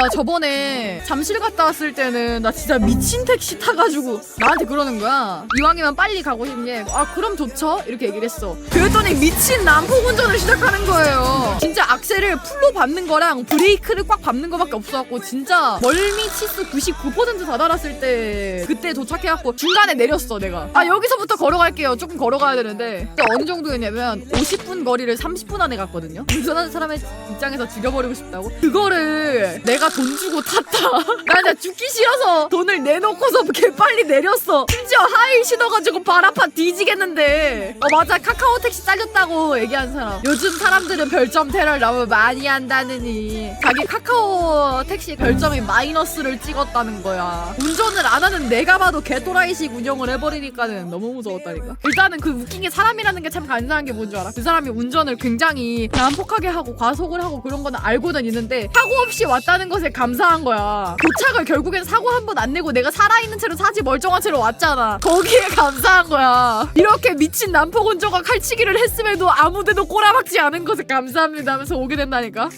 와 저번에 잠실 갔다 왔을 때는 나 진짜 미친 택시 타가지고 나한테 그러는 거야. 이왕이면 빨리 가고 싶니 아 그럼 좋죠? 이렇게 얘기를 했어. 그랬더니 미친 난폭 운전을 시작하는 거예요. 진짜 악셀을 풀로 밟는 거랑 브레이크를 꽉 밟는 거밖에 없어갖고 진짜 멀미 치수 99%다 달았을 때 그때 도착해갖고 중간에 내렸어 내가. 아 여기서부터 걸어갈게요. 조금 걸어가야 되는데. 어느 정도였냐면 50분 거리를 30분 안에 갔거든요. 운전하는 사람의 입장에서 죽여버리고 싶다고. 그거를 내가 돈 주고 탔다. 나 진짜 죽기 싫어서. 돈을 내놓고서 개 빨리 내렸어. 심지어 하이 신어가지고 발 아파 뒤지겠는데. 어 맞아. 카카오 택시 잘렸다고 얘기한 사람. 요즘 사람들은 별점 테러를 너무 많이 한다느니. 자기 카카오 택시 별점이 마이너스를 찍었다는 거야. 운전을 안 하는 내가 봐도 개또라이식 운영을 해버리니까는 너무 무서웠다니까. 일단은 그 웃긴 게 사람이라는 게 참 간사한 게 뭔 줄 알아? 그 사람이 운전을 굉장히 난폭하게 하고 과속을 하고 그런 거는 알고는 있는데 사고 없이 왔다는 것에 감사한 거야. 도착을 결국엔 사고 한 번 안 내고 내가 살아있는 채로 사지 멀쩡한 채로 왔잖아. 거기에 감사한 거야. 이렇게 미친 운전과 칼치기를 했음에도 아무데도 꼬라박지 않은 것에 감사합니다 하면서 오게 된다니까